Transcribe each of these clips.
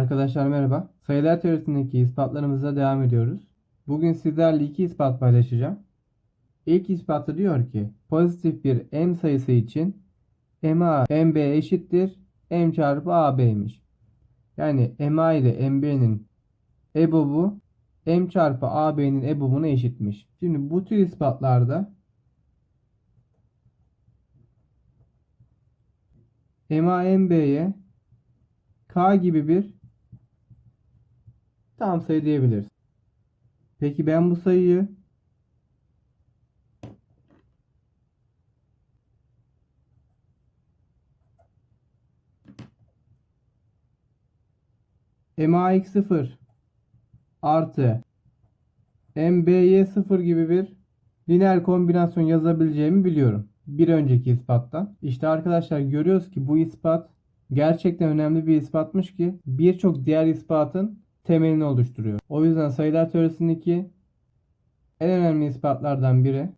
Arkadaşlar merhaba. Sayılar teorisindeki ispatlarımıza devam ediyoruz. Bugün sizlerle iki ispat paylaşacağım. İlk ispatı diyor ki pozitif bir m sayısı için ma mb eşittir m çarpı ab'ymiş. Yani ma ile mb'nin ebobu m çarpı ab'nin ebobuna eşitmiş. Şimdi bu tür ispatlarda ma mb'ye k gibi bir tam sayı diyebiliriz. Peki ben bu sayıyı max0 artı mby0 gibi bir lineer kombinasyon yazabileceğimi biliyorum. Bir önceki ispattan. İşte arkadaşlar görüyoruz ki bu ispat gerçekten önemli bir ispatmış ki birçok diğer ispatın temelini oluşturuyor. O yüzden sayılar teorisindeki en önemli ispatlardan biri.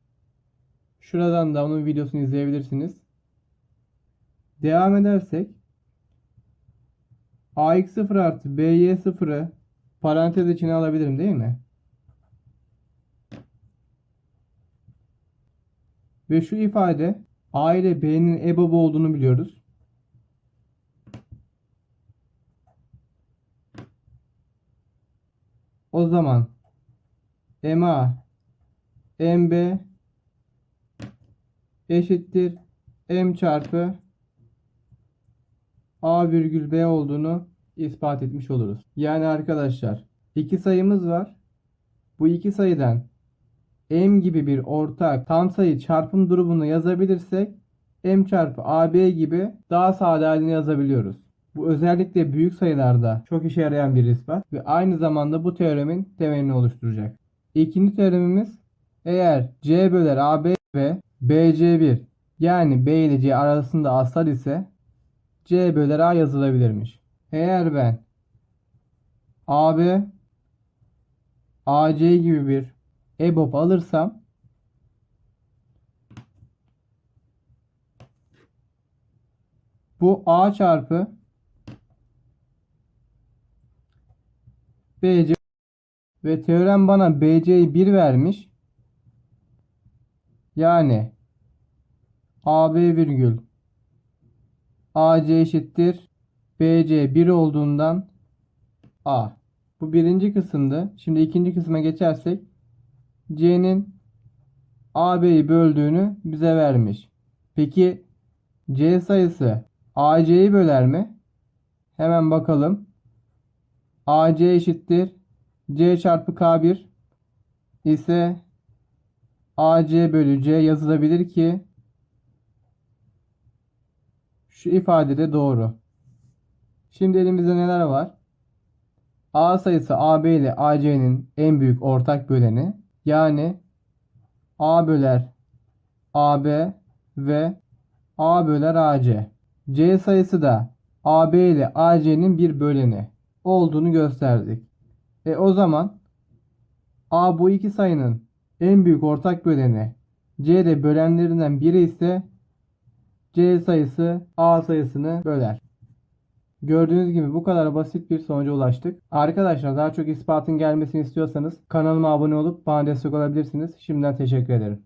Şuradan da onun videosunu izleyebilirsiniz. Devam edersek ax0 artı by0'ı parantez içine alabilirim değil mi? Ve şu ifade a ile b'nin EBOB olduğunu biliyoruz. O zaman MA MB eşittir M çarpı A virgül B olduğunu ispat etmiş oluruz. Yani arkadaşlar iki sayımız var. Bu iki sayıdan M gibi bir ortak tam sayı çarpım durumunu yazabilirsek M çarpı AB gibi daha sade halini yazabiliyoruz. Bu özellikle büyük sayılarda çok işe yarayan bir ispat ve aynı zamanda bu teoremin temelini oluşturacak. İkinci teoremimiz eğer C böler AB ve BC1 yani B ile C arasında asal ise C böler A yazılabilirmiş. Eğer ben AB AC gibi bir EBOB alırsam bu A çarpı BC ve teorem bana BC'yi 1 vermiş. Yani AB virgül AC eşittir BC 1 olduğundan A. Bu birinci kısımdı. Şimdi ikinci kısma geçersek C'nin AB'yi böldüğünü bize vermiş. Peki C sayısı AC'yi böler mi? Hemen bakalım. AC eşittir. C çarpı K1 ise AC bölü C yazılabilir ki şu ifade de doğru. Şimdi elimizde neler var? A sayısı AB ile AC'nin en büyük ortak böleni. Yani A böler AB ve A böler AC. C sayısı da AB ile AC'nin bir böleni olduğunu gösterdik. E o zaman A bu iki sayının en büyük ortak böleni C de bölenlerinden biri ise C sayısı A sayısını böler. Gördüğünüz gibi bu kadar basit bir sonuca ulaştık. Arkadaşlar daha çok ispatın gelmesini istiyorsanız kanalıma abone olup bana destek olabilirsiniz. Şimdiden teşekkür ederim.